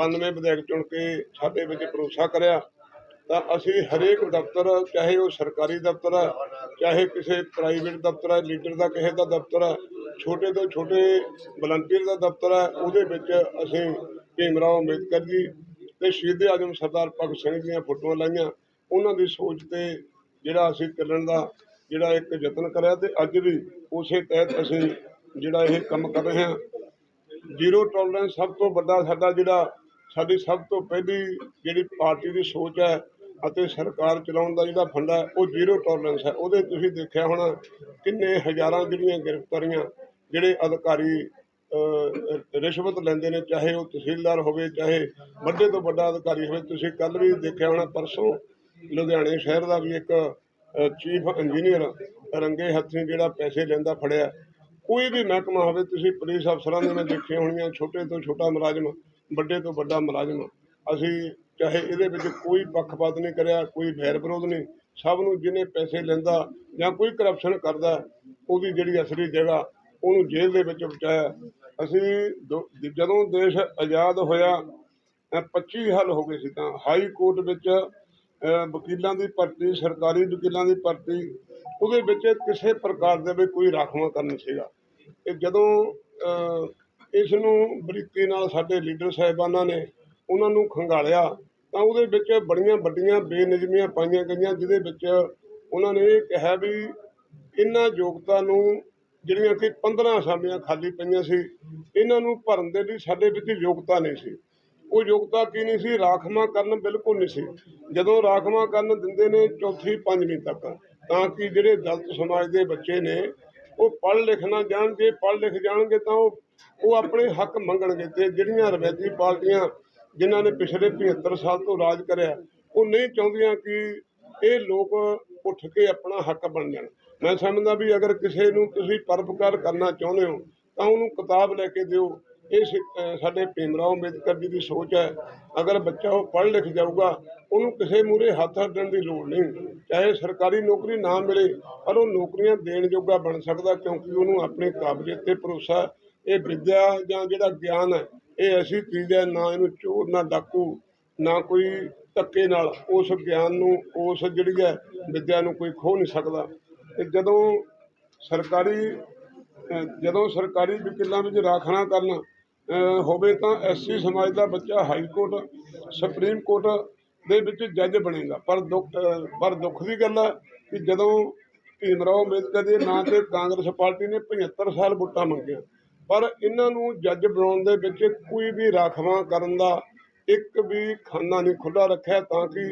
92 ਵਿਧਾਇਕ ਚੁਣ ਕੇ ਸਾਡੇ ਵਿੱਚ ਭਰੋਸਾ ਕਰਿਆ, ਤਾਂ ਅਸੀਂ ਹਰੇਕ ਦਫ਼ਤਰ, ਚਾਹੇ ਉਹ ਸਰਕਾਰੀ ਦਫ਼ਤਰ ਹੈ, ਚਾਹੇ ਕਿਸੇ ਪ੍ਰਾਈਵੇਟ ਦਫ਼ਤਰ ਹੈ ਲੀਡਰ ਦਾ ਕਿਸੇ ਦਾ ਦਫ਼ਤਰ ਹੈ, ਛੋਟੇ ਤੋਂ ਛੋਟੇ ਵਲੰਟੀਅਰ ਦਾ ਦਫ਼ਤਰ ਹੈ, ਉਹਦੇ ਵਿੱਚ ਅਸੀਂ ਭੀਮਰਾਓ ਅੰਬੇਦਕਰ ਜੀ ਤੇ ਸ਼ਹੀਦ ਆਜਮ ਸਰਦਾਰ ਭਗਤ ਸਿੰਘ ਦੀਆਂ ਫੋਟੋਆਂ ਲਾਈਆਂ। ਉਹਨਾਂ ਦੀ ਸੋਚ ਤੇ ਜਿਹੜਾ ਅਸੀਂ ਚੱਲਣ ਦਾ ਜਿਹੜਾ ਇੱਕ ਯਤਨ ਕਰਿਆ ਤੇ ਅੱਜ ਵੀ ਉਸੇ ਤਹਿਤ ਅਸੀਂ ਜਿਹੜਾ ਇਹ ਕੰਮ ਕਰ ਰਹੇ ਹਾਂ। ਜ਼ੀਰੋ ਟੋਲਰੈਂਸ ਸਭ ਤੋਂ ਵੱਡਾ ਸਾਡਾ ਜਿਹੜਾ ਸਾਡੀ ਸਭ ਤੋਂ ਪਹਿਲੀ ਜਿਹੜੀ ਪਾਰਟੀ ਦੀ ਸੋਚ ਹੈ ਅਤੇ ਸਰਕਾਰ ਚਲਾਉਣ ਦਾ ਜਿਹੜਾ ਫੰਡਾ ਹੈ, ਉਹ ਜ਼ੀਰੋ ਟੋਲਰੈਂਸ ਹੈ। ਉਹਦੇ ਤੁਸੀਂ ਦੇਖਿਆ ਹੋਣਾ ਕਿੰਨੇ ਹਜ਼ਾਰਾਂ ਜਿਹੜੀਆਂ ਗ੍ਰਿਫਤਾਰੀਆਂ ਜਿਹੜੇ ਅਧਿਕਾਰੀ ਰਿਸ਼ਵਤ ਲੈਂਦੇ ਨੇ, ਚਾਹੇ ਉਹ ਤਹਿਸੀਲਦਾਰ ਹੋਵੇ, ਚਾਹੇ ਵੱਡੇ ਤੋਂ ਵੱਡਾ ਅਧਿਕਾਰੀ ਹੋਵੇ। ਤੁਸੀਂ ਕੱਲ ਵੀ ਦੇਖਿਆ ਹੋਣਾ, ਪਰਸੋਂ ਲੁਧਿਆਣੇ ਸ਼ਹਿਰ ਦਾ ਵੀ ਇੱਕ ਚੀਫ ਇੰਜੀਨੀਅਰ ਰੰਗੇ ਹੱਥੀਂ ਜਿਹੜਾ ਪੈਸੇ ਲੈਂਦਾ ਫੜਿਆ। ਕੋਈ ਵੀ ਮਹਿਕਮਾ ਹੋਵੇ, ਤੁਸੀਂ ਪੁਲਿਸ ਅਫਸਰਾਂ ਦੇ ਮੈਂ ਦੇਖੇ ਹੋਣੀਆਂ, ਛੋਟੇ ਤੋਂ ਛੋਟਾ ਮੁਲਾਜ਼ਮ ਵੱਡੇ ਤੋਂ ਵੱਡਾ ਮੁਲਾਜ਼ਮ। ਅਸੀਂ ਚਾਹੇ ਇਹਦੇ ਵਿੱਚ ਕੋਈ ਪੱਖਪਾਤ ਨਹੀਂ ਕਰਿਆ ਕੋਈ ਵੈਰ ਵਿਰੋਧ ਨਹੀਂ ਸਭ ਨੂੰ ਜਿਹਨੇ ਪੈਸੇ ਲੈਂਦਾ ਜਾਂ ਕੋਈ ਕਰਪਸ਼ਨ ਕਰਦਾ ਉਹਦੀ ਜਿਹੜੀ ਅਸਲੀ ਜਗ੍ਹਾ ਉਹਨੂੰ ਜੇਲ੍ਹ ਦੇ ਵਿੱਚ ਪਹੁੰਚਾਇਆ ਅਸੀਂ ਦੋ- ਜਦੋਂ ਦੇਸ਼ ਆਜ਼ਾਦ ਹੋਇਆ ਅ, 25 ਹੱਲ ਹੋ ਗਏ ਸੀ ਤਾਂ ਹਾਈ ਕੋਰਟ ਵਿੱਚ ਵਕੀਲਾਂ ਦੀ ਭਰਤੀ ਸਰਕਾਰੀ ਵਕੀਲਾਂ ਦੀ ਭਰਤੀ ਉਹਦੇ ਵਿੱਚ ਕਿਸੇ ਪ੍ਰਕਾਰ ਦੇ ਵੀ ਕੋਈ ਰਾਖਵਾਂਕਰਨ ਨਹੀਂ ਸੀਗਾ। ਤੇ ਜਦੋਂ ਇਸ ਨੂੰ ਬਰੀਕੀ ਨਾਲ ਸਾਡੇ ਲੀਡਰ ਸਾਹਿਬਾਨਾਂ ਨੇ ਉਹਨਾਂ ਨੂੰ ਖੰਗਾਲਿਆ ਤਾਂ ਉਹਦੇ ਵਿੱਚ ਬੜੀਆਂ ਵੱਡੀਆਂ ਬੇਨਿਯਮੀਆਂ ਪਾਈਆਂ ਗਈਆਂ, ਜਿਹਦੇ ਵਿੱਚ ਉਹਨਾਂ ਨੇ ਇਹ ਕਿਹਾ ਵੀ ਇਹਨਾਂ ਯੋਗਤਾ ਨੂੰ ਜਿਹੜੀਆਂ ਕਿ 15 ਅਸਾਮੀਆਂ ਖਾਲੀ ਪਈਆਂ ਸੀ, ਇਹਨਾਂ ਨੂੰ ਭਰਨ ਦੇ ਲਈ ਸਾਡੇ ਵਿੱਚ ਯੋਗਤਾ ਨਹੀਂ ਸੀ। ਉਹ ਯੋਗਤਾ ਕੀ ਨਹੀਂ ਸੀ? ਰਾਖਵਾਂ ਕਰਨ ਬਿਲਕੁਲ ਨਹੀਂ ਸੀ। ਜਦੋਂ ਰਾਖਵਾਂ ਕਰਨ ਦਿੰਦੇ ਨੇ ਚੌਥੀ ਪੰਜਵੀਂ ਤੱਕ, ਤਾਂ ਕਿ ਜਿਹੜੇ ਦਲਿਤ ਸਮਾਜ ਦੇ ਬੱਚੇ ਨੇ ਉਹ ਪੜ੍ਹ ਲਿਖ ਨਾ ਜਾਣ ਜੇ ਪੜ੍ਹ ਲਿਖ ਜਾਣਗੇ ਤਾਂ ਉਹ ਉਹ ਆਪਣੇ ਹੱਕ ਮੰਗਣਗੇ ਤੇ ਜਿਹੜੀਆਂ ਰਵਾਇਤੀ ਪਾਰਟੀਆਂ ਜਿਨ੍ਹਾਂ ਨੇ ਪਿਛਲੇ 75 ਸਾਲ ਤੋਂ ਰਾਜ ਕਰਿਆ, ਉਹ ਨਹੀਂ ਚਾਹੁੰਦੀਆਂ ਕਿ ਇਹ ਲੋਕ ਉੱਠ ਕੇ ਆਪਣਾ ਹੱਕ ਬਣ ਜਾਣ। ਮੈਂ ਸਮਝਦਾ ਵੀ ਅਗਰ ਕਿਸੇ ਨੂੰ ਤੁਸੀਂ ਪਰਪਕਾਰ ਕਰਨਾ ਚਾਹੁੰਦੇ ਹੋ, ਤਾਂ ਉਹਨੂੰ ਕਿਤਾਬ ਲੈ ਕੇ ਦਿਓ। ਇਹ ਸਿ- ਅਹ ਸਾਡੇ ਭੀਮਰਾਓ ਅੰਬੇਦਕਰ ਜੀ ਦੀ ਸੋਚ ਹੈ। ਅਗਰ ਬੱਚਾ ਉਹ ਪੜ੍ਹ ਲਿਖ ਜਾਊਗਾ, ਉਹਨੂੰ ਕਿਸੇ ਮੂਰੇ ਹੱਥ ਅੱਡਣ ਦੀ ਲੋੜ ਨਹੀਂ। ਚਾਹੇ ਸਰਕਾਰੀ ਨੌਕਰੀ ਨਾ ਮਿਲੇ, ਪਰ ਉਹ ਨੌਕਰੀਆਂ ਦੇਣ ਜੋਗਾ ਬਣ ਸਕਦਾ, ਕਿਉਂਕਿ ਉਹਨੂੰ ਆਪਣੀ ਕਾਬਲੀਅਤ ਤੇ ਭਰੋਸਾ ਇਹ ਵਿਦਿਆ ਜਾਂ ਜਿਹੜਾ ਗਿਆਨ ਹੈ, ਇਹ ਐਸੀ ਚੀਜ਼ ਹੈ ਨਾ ਇਹਨੂੰ ਚੋਰ, ਨਾ ਡਾਕੂ, ਨਾ ਕੋਈ ਧੱਕੇ ਨਾਲ ਉਸ ਗਿਆਨ ਨੂੰ, ਉਸ ਜਿਹੜੀ ਹੈ ਵਿਦਿਆ ਨੂੰ ਕੋਈ ਖੋਹ ਨਹੀਂ ਸਕਦਾ। ਤੇ ਜਦੋਂ ਸਰਕਾਰੀ ਜਦੋਂ ਸਰਕਾਰੀ ਵਕੀਲਾਂ ਵਿੱਚ ਰਾਖਣਾ ਕਰਨ ਹੋਵੇ ਤਾਂ ਐਸਸੀ ਸਮਾਜ ਦਾ ਬੱਚਾ ਹਾਈ ਕੋਰਟ, ਸੁਪਰੀਮ ਕੋਰਟ ਦੇ ਵਿੱਚ ਜੱਜ ਬਣੇਗਾ। ਪਰ ਦੁੱਖ ਪਰ ਦੁੱਖ ਦੀ ਗੱਲ ਹੈ ਕਿ ਜਦੋਂ ਭੀਮਰਾਓ ਅੰਬੇਦਕਰ ਦੇ ਨਾਂ ਤੇ ਕਾਂਗਰਸ ਪਾਰਟੀ ਨੇ 75 ਸਾਲ ਵੋਟਾਂ ਮੰਗੀਆਂ। ਪਰ ਇਹਨਾਂ ਨੂੰ ਜੱਜ ਬਣਾਉਣ ਦੇ ਵਿੱਚ ਕੋਈ ਵੀ ਰਾਖਵਾਂ ਕਰਨ ਦਾ ਇੱਕ ਵੀ ਖਾਨਾ ਨਹੀਂ ਖੁੱਲਾ ਰੱਖਿਆ, ਤਾਂ ਕਿ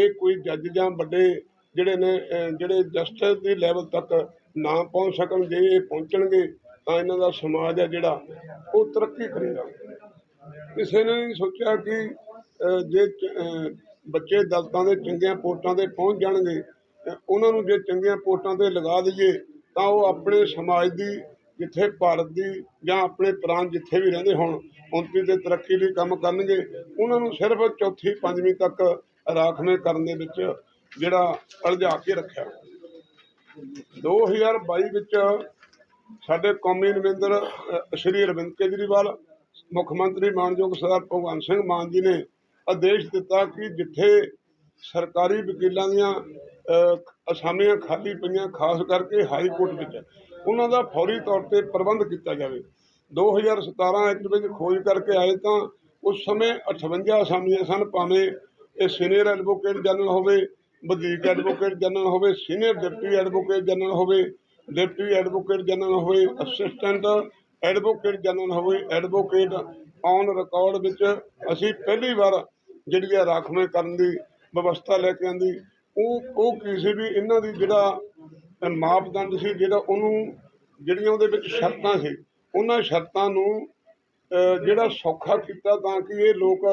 ਇਹ ਕੋਈ ਜੱਜ ਜਾਂ ਵੱਡੇ ਜਿਹੜੇ ਨੇ ਜਿਹੜੇ ਜਸਟਿਸ ਦੀ ਲੈਵਲ ਤੱਕ ਨਾ ਪਹੁੰਚ ਸਕਣ, ਜੇ ਇਹ ਪਹੁੰਚਣਗੇ, ਤਾਂ ਇਹਨਾਂ ਦਾ ਸਮਾਜ ਹੈ ਜਿਹੜਾ, ਉਹ ਤਰੱਕੀ ਕਰੇਗਾ। ਕਿਸੇ ਨੇ ਨਹੀਂ ਸੋਚਿਆ ਕਿ ਜੇ ਬੱਚੇ ਦਲਤਾਂ ਦੇ ਚੰਗੀਆਂ ਪੋਸਟਾਂ ਤੇ ਪਹੁੰਚ ਜਾਣਗੇ ਉਹਨਾਂ ਨੂੰ ਜੇ ਚੰਗੀਆਂ ਪੋਸਟਾਂ ਤੇ ਲਗਾ ਦਈਏ, ਤਾਂ ਉਹ ਆਪਣੇ ਸਮਾਜ ਦੀ ਜਿੱਥੇ ਭਾਰਤ ਦੀ ਜਾਂ ਆਪਣੇ ਪ੍ਰਾਂਤ ਜਿੱਥੇ ਵੀ ਰਹਿੰਦੇ ਹੋਣ ਉੱਨਤੀ ਤੇ ਤਰੱਕੀ ਲਈ ਕੰਮ ਕਰਨਗੇ ਉਹਨਾਂ ਨੂੰ ਸਿਰਫ ਚੌਥੀ ਪੰਜਵੀਂ ਤੱਕ ਰਾਖਵੇਂ ਕਰਨ ਦੇ ਵਿੱਚ ਜਿਹੜਾ ਅਲਝਾ ਕੇ ਰੱਖਿਆ। 2022 ਵਿੱਚ ਸਾਡੇ ਕੌਮੀ ਨਵਿੰਦਰ ਸ਼੍ਰੀ ਅਰਵਿੰਦ ਕੇਜਰੀਵਾਲ ਮੁੱਖ ਮੰਤਰੀ ਮਾਨਯੋਗ ਸਰਦਾਰ ਭਗਵੰਤ ਸਿੰਘ ਮਾਨ ਜੀ ਨੇ ਆਦੇਸ਼ ਦਿੱਤਾ ਕਿ ਜਿੱਥੇ ਸਰਕਾਰੀ ਵਕੀਲਾਂ ਦੀਆਂ ਅ, ਅਸਾਮੀਆਂ ਖਾਲੀ ਪਈਆਂ ਖਾਸ ਕਰਕੇ ਹਾਈ ਕੋਰਟ ਵਿੱਚ ਉਹਨਾਂ ਦਾ ਫੌਰੀ ਤੌਰ ਤੇ ਪ੍ਰਬੰਧ ਕੀਤਾ ਜਾਵੇ। 2017 ਐਕਟ ਵਿੱਚ ਖੋਜ ਕਰਕੇ ਆਏ ਤਾਂ ਉਸ ਸਮੇਂ 58 ਅਸਾਮੀਆਂ ਸਨ, ਭਾਵੇਂ ਇਹ ਸੀਨੀਅਰ ਐਡਵੋਕੇਟ ਜਨਰਲ ਹੋਵੇ ਵਧੀਕ ਐਡਵੋਕੇਟ ਜਨਰਲ ਹੋਵੇ, ਸੀਨੀਅਰ ਡਿਪਟੀ ਐਡਵੋਕੇਟ ਜਨਰਲ ਹੋਵੇ, ਡਿਪਟੀ ਐਡਵੋਕੇਟ ਜਨਰਲ ਹੋਵੇ, ਅਸਿਸਟੈਂਟ ਐਡਵੋਕੇਟ ਜਨਰਲ ਹੋਵੇ, ਐਡਵੋਕੇਟ ਔਨ ਰਿਕਾਰਡ ਵਿੱਚ ਅਸੀਂ ਪਹਿਲੀ ਵਾਰ ਜਿਹੜੀ ਆ ਰਾਖਵੇਂ ਕਰਨ ਦੀ ਵਿਵਸਥਾ ਲੈ ਕੇ ਆਂਦੀ। ਉਹ ਉਹ ਕਿਸੇ ਵੀ ਇਹਨਾਂ ਦੀ ਜਿਹੜਾ ਮਾਪਦੰਡ ਸੀ ਜਿਹੜਾ ਉਹਨੂੰ, ਜਿਹੜੀਆਂ ਉਹਦੇ ਵਿੱਚ ਸ਼ਰਤਾਂ ਸੀ, ਉਹਨਾਂ ਸ਼ਰਤਾਂ ਨੂੰ ਜਿਹੜਾ ਸੌਖਾ ਕੀਤਾ ਤਾਂ ਕਿ ਇਹ ਲੋਕ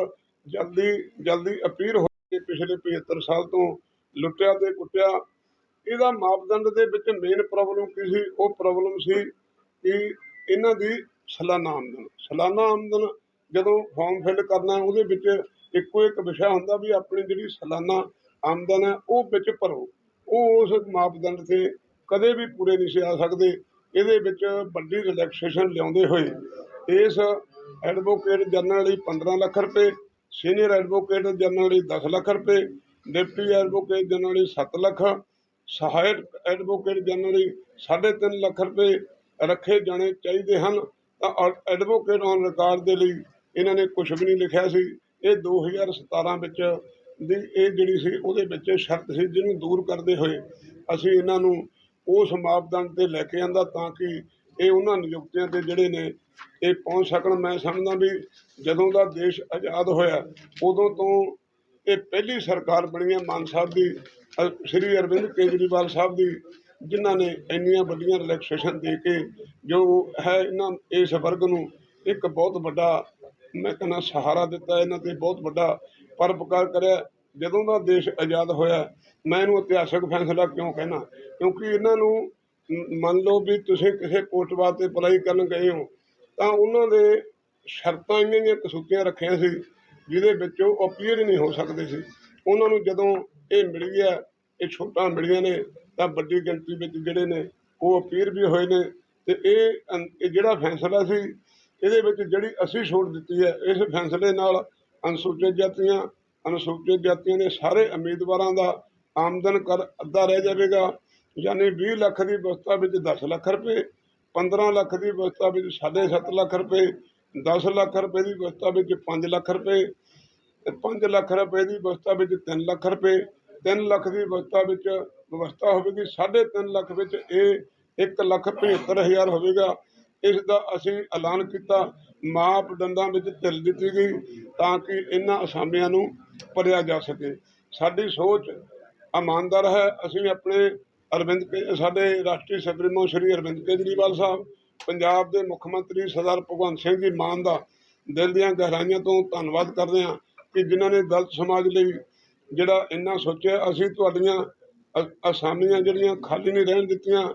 ਜਲਦੀ ਜਲਦੀ ਅਪੀਰ ਹੋ ਕੇ ਪਿਛਲੇ 75 ਸਾਲ ਤੋਂ ਲੁੱਟਿਆ ਤੇ ਕੁੱਟਿਆ। ਇਹਦਾ ਮਾਪਦੰਡ ਦੇ ਵਿੱਚ ਮੇਨ ਪ੍ਰੋਬਲਮ ਕੀ ਸੀ? ਉਹ ਪ੍ਰੋਬਲਮ ਸੀ ਕਿ ਇਹਨਾਂ ਦੀ ਸਾਲਾਨਾ ਆਮਦਨ। ਸਾਲਾਨਾ ਆਮਦਨ ਜਦੋਂ ਫਾਰਮ ਫਿਲ ਕਰਨਾ, ਉਹਦੇ ਵਿੱਚ ਇੱਕੋ ਇੱਕ ਵਿਸ਼ਾ ਹੁੰਦਾ ਵੀ ਆਪਣੀ ਜਿਹੜੀ ਸਾਲਾਨਾ ਆਮਦਨ ਹੈ, ਉਹ ਵਿੱਚ ਭਰੋ। ਉਹ ਉਸ ਮਾਪਦੰਡ ਤੇ ਕਦੇ ਵੀ ਪੂਰੇ ਨਹੀਂ ਸੀ ਆ ਸਕਦੇ। ਇਹਦੇ ਵਿੱਚ ਵੱਡੀ ਰਿਲੈਕਸੇਸ਼ਨ ਲਿਆਉਂਦੇ ਹੋਏ ਇਸ ਐਡਵੋਕੇਟ ਜਨਰਲ ਲਈ 15 ਲੱਖ ਰੁਪਏ ਸੀਨੀਅਰ ਐਡਵੋਕੇਟ ਜਨਰਲ ਲਈ 10 ਲੱਖ ਰੁਪਏ ਡਿਪਟੀ ਐਡਵੋਕੇਟ ਜਨਰਲ ਲਈ 7 ਲੱਖ, ਸਹਾਇਕ ਐਡਵੋਕੇਟ ਜਨਰਲ ਲਈ 3.5 ਲੱਖ ਰੁਪਏ ਰੱਖੇ ਜਾਣੇ ਚਾਹੀਦੇ ਹਨ। ਤਾਂ ਔਰ ਐਡਵੋਕੇਟ ਔਨ ਰਿਕਾਰਡ ਦੇ ਲਈ ਇਹਨਾਂ ਨੇ ਕੁਝ ਵੀ ਨਹੀਂ ਲਿਖਿਆ ਸੀ। ਇਹ 2017 ਵਿੱਚ ਦੀ ਇਹ ਜਿਹੜੀ ਸੀ, ਉਹਦੇ ਵਿੱਚ ਸ਼ਰਤ ਸੀ, ਜਿਹਨੂੰ ਦੂਰ ਕਰਦੇ ਹੋਏ ਅਸੀਂ ਇਹਨਾਂ ਨੂੰ ਉਸ ਮਾਪਦੰਡ ਤੇ ਲੈ ਕੇ ਆਂਦਾ ਤਾਂ ਕਿ ਇਹ ਉਹਨਾਂ ਨਿਯੁਕਤੀਆਂ ਤੇ ਜਿਹੜੇ ਨੇ ਇਹ ਪਹੁੰਚ ਸਕਣ। ਮੈਂ ਸਮਝਦਾ ਵੀ ਜਦੋਂ ਦਾ ਦੇਸ਼ ਆਜ਼ਾਦ ਹੋਇਆ, ਉਦੋਂ ਤੋਂ ਇਹ ਪਹਿਲੀ ਸਰਕਾਰ ਬਣੀ ਹੈ ਮਾਨ ਸਾਹਿਬ ਦੀ ਸ਼੍ਰੀ ਅਰਵਿੰਦ ਕੇਜਰੀਵਾਲ ਸਾਹਿਬ ਦੀ, ਜਿਨ੍ਹਾਂ ਨੇ ਇੰਨੀਆਂ ਵੱਡੀਆਂ ਰਿਲੈਕਸੇਸ਼ਨ ਦੇ ਕੇ ਜੋ ਹੈ ਇਹਨਾਂ ਇਸ ਵਰਗ ਨੂੰ ਇੱਕ ਬਹੁਤ ਵੱਡਾ, ਮੈਂ ਕਹਿੰਦਾ ਸਹਾਰਾ ਦਿੱਤਾ ਇਹਨਾਂ ਤੇ, ਬਹੁਤ ਵੱਡਾ ਪਰਉਪਕਾਰ ਕਰਿਆ, ਜਦੋਂ ਦਾ ਦੇਸ਼ ਆਜ਼ਾਦ ਹੋਇਆ, ਮੈਂ ਇਹਨੂੰ ਇਤਿਹਾਸਕ ਫੈਸਲਾ ਕਿਉਂ ਕਹਿਣਾ? ਕਿਉਂਕਿ ਇਹਨਾਂ ਨੂੰ ਮੰਨ ਲਓ ਵੀ ਤੁਸੀਂ ਕਿਸੇ ਪੋਸਟ ਵਾਸਤੇ ਅਪਲਾਈ ਕਰਨ ਗਏ ਹੋ, ਤਾਂ ਉਹਨਾਂ ਦੇ ਸ਼ਰਤਾਂ ਇੰਨੀਆਂ ਜਿਹੀਆਂ ਕਸੂਤੀਆਂ ਰੱਖੀਆਂ ਸੀ, ਜਿਹਦੇ ਵਿੱਚ ਉਹ ਅਪੀਅਰ ਹੀ ਨਹੀਂ ਹੋ ਸਕਦੇ ਸੀ। ਉਹਨਾਂ ਨੂੰ ਜਦੋਂ ਇਹ ਮਿਲੀ ਹੈ ਇਹ ਛੋਟਾਂ ਮਿਲੀਆਂ ਨੇ, ਤਾਂ ਵੱਡੀ ਗਿਣਤੀ ਵਿੱਚ ਜਿਹੜੇ ਨੇ, ਉਹ ਅਪੀਅਰ ਵੀ ਹੋਏ ਨੇ, ਤੇ ਇਹ ਇਹ ਜਿਹੜਾ ਫੈਸਲਾ ਸੀ, ਇਹਦੇ ਵਿੱਚ ਜਿਹੜੀ ਅਸੀਂ ਛੋਟ ਦਿੱਤੀ ਹੈ, ਇਸ ਫੈਸਲੇ ਨਾਲ ਅਨੁਸੂਚਿਤ ਜਾਤੀਆਂ ਅਨੁਸੂਚਿਤ ਜਾਤੀਆਂ ਦੇ ਸਾਰੇ ਉਮੀਦਵਾਰਾਂ ਦਾ ਆਮਦਨ ਕਰ ਅੱਧਾ ਰਹਿ ਜਾਵੇਗਾ, ਯਾਨੀ 20 ਲੱਖ ਦੀ ਵਿਵਸਥਾ ਵਿੱਚ 10 ਲੱਖ ਰੁਪਏ 15 ਲੱਖ ਦੀ ਅਵਸਥਾ ਵਿੱਚ 7.5 ਲੱਖ ਰੁਪਏ 10 ਲੱਖ ਰੁਪਏ ਦੀ ਵਿਵਸਥਾ ਵਿੱਚ 5 ਲੱਖ ਰੁਪਏ ਤੇ 5 ਲੱਖ ਰੁਪਏ ਦੀ ਵਿਵਸਥਾ ਵਿੱਚ 3 ਲੱਖ ਰੁਪਏ 3 ਲੱਖ ਦੀ ਵਿਵਸਥਾ ਵਿੱਚ ਵਿਵਸਥਾ ਹੋਵੇਗੀ 3.5 ਲੱਖ ਵਿੱਚ ਇਹ 1 ਲੱਖ 75 ਹਜ਼ਾਰ ਹੋਵੇਗਾ। ਇਸ ਦਾ ਅਸੀਂ ਐਲਾਨ ਕੀਤਾ। ਮਾਪਦੰਡਾਂ ਵਿੱਚ ਢਿੱਲ ਦਿੱਤੀ ਗਈ ਤਾਂ ਕਿ ਇਹਨਾਂ ਅਸਾਮੀਆਂ ਨੂੰ ਭਰਿਆ ਜਾ ਸਕੇ। ਸਾਡੀ ਸੋਚ ਇਮਾਨਦਾਰ ਹੈ। ਅਸੀਂ ਆਪਣੇ ਅਰਵਿੰਦ ਕੇ, ਸਾਡੇ ਰਾਸ਼ਟਰੀ ਸੁਪਰੀਮੋ ਸ਼੍ਰੀ ਅਰਵਿੰਦ ਕੇਜਰੀਵਾਲ ਸਾਹਿਬ, ਪੰਜਾਬ ਦੇ ਮੁੱਖ ਮੰਤਰੀ ਸਰਦਾਰ ਭਗਵੰਤ ਸਿੰਘ ਜੀ ਮਾਨ ਦਾ ਦਿਲ ਦੀਆਂ ਗਹਿਰਾਈਆਂ ਤੋਂ ਧੰਨਵਾਦ ਕਰਦੇ ਹਾਂ ਕਿ ਜਿਨ੍ਹਾਂ ਨੇ ਦਲਿਤ ਸਮਾਜ ਲਈ ਜਿਹੜਾ ਇੰਨਾ ਸੋਚਿਆ। ਅਸੀਂ ਤੁਹਾਡੀਆਂ ਅ- ਅਸਾਮੀਆਂ ਜਿਹੜੀਆਂ ਖਾਲੀ ਨਹੀਂ ਰਹਿਣ ਦਿੱਤੀਆਂ,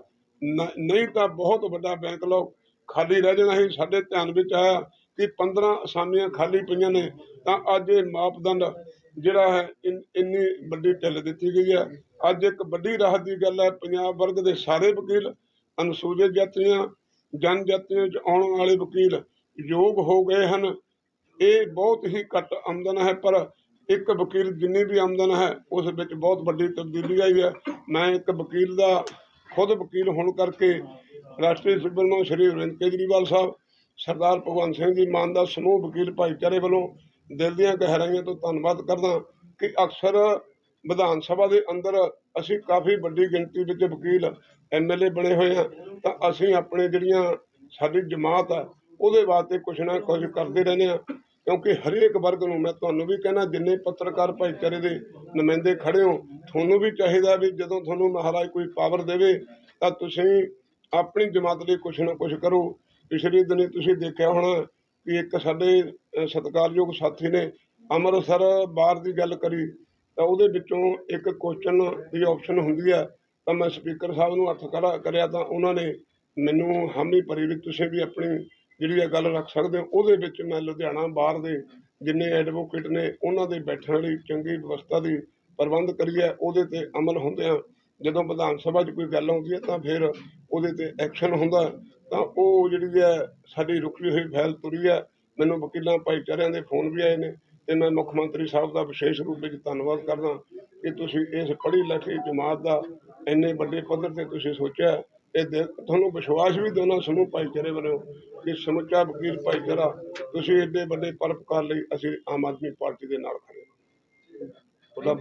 ਨ- ਨਹੀਂ ਤਾਂ ਬਹੁਤ ਵੱਡਾ ਬੈਕਲੌਗ ਖਾਲੀ ਰਹਿ ਜਾਣਾ ਸੀ, ਸਾਡੇ ਧਿਆਨ ਵਿੱਚ ਆਇਆ ਕਿ 15 ਅਸਾਮੀਆਂ ਖਾਲੀ ਪਈਆਂ ਨੇ, ਤਾਂ ਅੱਜ ਇਹ ਮਾਪਦੰਡ ਜਿਹੜਾ ਹੈ, ਇੰਨੀ ਵੱਡੀ ਢਿੱਲ ਦਿੱਤੀ ਗਈ ਹੈ। ਅੱਜ ਇੱਕ ਵੱਡੀ ਰਾਹਤ ਦੀ ਗੱਲ ਹੈ, ਪੰਜਾਬ ਵਰਗ ਦੇ ਸਾਰੇ ਵਕੀਲ, ਅਨੁਸੂਚਿਤ ਜਾਤੀਆਂ ਜਨ ਜਾਤੀਆਂ ਚ ਆਉਣ ਵਾਲੇ ਵਕੀਲ ਯੋਗ ਹੋ ਗਏ ਹਨ। ਇਹ ਬਹੁਤ ਹੀ ਘੱਟ ਆਮਦਨ ਹੈ, ਪਰ ਇੱਕ ਵਕੀਲ ਜਿੰਨੀ ਵੀ ਆਮਦਨ ਹੈ, ਉਸ ਵਿੱਚ ਬਹੁਤ ਵੱਡੀ ਤਬਦੀਲੀ ਆਈ ਹੈ। ਮੈਂ ਇੱਕ ਵਕੀਲ ਦਾ ਖੁਦ ਵਕੀਲ ਹੋਣ ਕਰਕੇ ਰਾਸ਼ਟਰੀ ਸੁਪਰੀਮੋ ਸ਼੍ਰੀ ਅਰਵਿੰਦ ਕੇਜਰੀਵਾਲ ਸਾਹਿਬ, ਸਰਦਾਰ ਭਗਵੰਤ ਸਿੰਘ ਜੀ ਮਾਨ ਦਾ ਸਮੂਹ ਵਕੀਲ ਭਾਈਚਾਰੇ ਵੱਲੋਂ ਦਿਲ ਦੀਆਂ ਗਹਿਰਾਈਆਂ ਤੋਂ ਧੰਨਵਾਦ ਕਰਦਾ ਕਿ ਅਕਸਰ ਵਿਧਾਨ ਸਭਾ ਦੇ ਅੰਦਰ ਅਸੀਂ ਕਾਫੀ ਵੱਡੀ ਗਿਣਤੀ ਵਿੱਚ ਵਕੀਲ ਐਮਐਲਏ ਬਣੇ ਹੋਏ ਹਾਂ। ਤਾਂ ਅਸੀਂ ਆਪਣੇ ਜਿਹੜੀਆਂ ਸਾਡੀ ਜਮਾਤ ਹੈ ਉਹਦੇ ਵਾਸਤੇ ਕੁਛ ਨਾ ਕੁਝ ਕਰਦੇ ਰਹਿੰਦੇ ਹਾਂ। ਕਿਉਂਕਿ ਹਰੇਕ ਵਰਗ ਨੂੰ ਮੈਂ ਤੁਹਾਨੂੰ ਵੀ ਕਹਿਣਾ, ਜਿੰਨੇ ਪੱਤਰਕਾਰ ਭਾਈਚਾਰੇ ਦੇ ਨੁਮਾਇੰਦੇ ਖੜੇ ਹੋ, ਤੁਹਾਨੂੰ ਵੀ ਚਾਹੀਦਾ ਵੀ ਜਦੋਂ ਤੁਹਾਨੂੰ ਮਹਾਰਾਜ ਕੋਈ ਪਾਵਰ ਦੇਵੇ, ਤਾਂ ਤੁਸੀਂ ਆਪਣੀ ਜਮਾਤ ਲਈ ਕੁਛ ਨਾ ਕੁਛ ਕਰੋ। ਪਿਛਲੇ ਦਿਨੀ ਤੁਸੀਂ ਦੇਖਿਆ ਹੋਣਾ ਕਿ ਇੱਕ ਸਾਡੇ ਸਤਿਕਾਰਯੋਗ ਸਾਥੀ ਨੇ ਅੰਮ੍ਰਿਤਸਰ ਬਾਹਰ ਦੀ ਗੱਲ ਕਰੀ, ਤਾਂ ਉਹਦੇ ਵਿੱਚੋਂ ਇੱਕ ਕੁਐਸਚਨ ਦੀ ਆਪਸ਼ਨ ਹੁੰਦੀ ਹੈ ਤਾਂ ਮੈਂ ਸਪੀਕਰ ਸਾਹਿਬ ਨੂੰ ਹੱਥ ਖੜਾ ਕਰਿਆ ਤਾਂ ਉਹਨਾਂ ਨੇ ਮੈਨੂੰ ਹਾਮੀ ਭਰੀ ਵੀ ਤੁਸੀਂ ਵੀ ਆਪਣੀ ਜਿਹੜੀ ਇਹ ਗੱਲ ਰੱਖ ਸਕਦੇ ਹੋ, ਉਹਦੇ ਵਿੱਚ ਮੈਂ ਲੁਧਿਆਣਾ ਬਾਹਰ ਦੇ ਜਿੰਨੇ ਐਡਵੋਕੇਟ ਨੇ, ਉਹਨਾਂ ਦੇ ਬੈਠਣ ਲਈ ਚੰਗੀ ਵਿਵਸਥਾ ਦੀ ਪ੍ਰਬੰਧ ਕਰੀਏ ਉਹਦੇ ਤੇ ਅਮਲ ਹੁੰਦਿਆਂ ਜਦੋਂ ਵਿਧਾਨ ਸਭਾ 'ਚ ਕੋਈ ਗੱਲ ਆਉਂਦੀ ਹੈ, ਤਾਂ ਫਿਰ ਉਹਦੇ ਤੇ ਐਕਸ਼ਨ ਹੁੰਦਾ। ਤਾਂ ਉਹ ਜਿਹੜੀ ਹੈ, ਸਾਡੀ ਰੁਕੀ ਹੋਈ ਫੈਲ ਤੁਰੀ ਹੈ। ਮੈਨੂੰ ਵਕੀਲਾਂ ਭਾਈਚਾਰਿਆਂ ਦੇ ਫੋਨ ਵੀ ਆਏ ਨੇ ਤੇ ਮੈਂ ਮੁੱਖ ਮੰਤਰੀ ਸਾਹਿਬ ਦਾ ਵਿਸ਼ੇਸ਼ ਰੂਪ ਵਿੱਚ ਧੰਨਵਾਦ ਕਰਦਾ ਕਿ ਤੁਸੀਂ ਇਸ ਪੜ੍ਹੀ ਲਿਖੀ ਜਮਾਤ ਦਾ ਇੰਨੇ ਵੱਡੇ ਪੱਧਰ ਤੇ ਤੁਸੀਂ ਸੋਚਿਆ। ਇਹ ਦਿਲ- ਤੁਹਾਨੂੰ ਵਿਸ਼ਵਾਸ ਵੀ ਦੋਨਾਂ ਸਮੂਹ ਭਾਈਚਾਰੇ ਵੱਲੋਂ ਕਿ ਸਮੁੱਚਾ ਵਕੀਲ ਭਾਈਚਾਰਾ ਤੁਸੀਂ ਏਡੇ ਵੱਡੇ ਪਰਪਕਾਰ ਲਈ ਅਸੀਂ ਆਮ ਆਦਮੀ ਪਾਰਟੀ ਦੇ ਨਾਲ ਖੜੇ ਹਾਂ। ਤੁਹਾਡਾ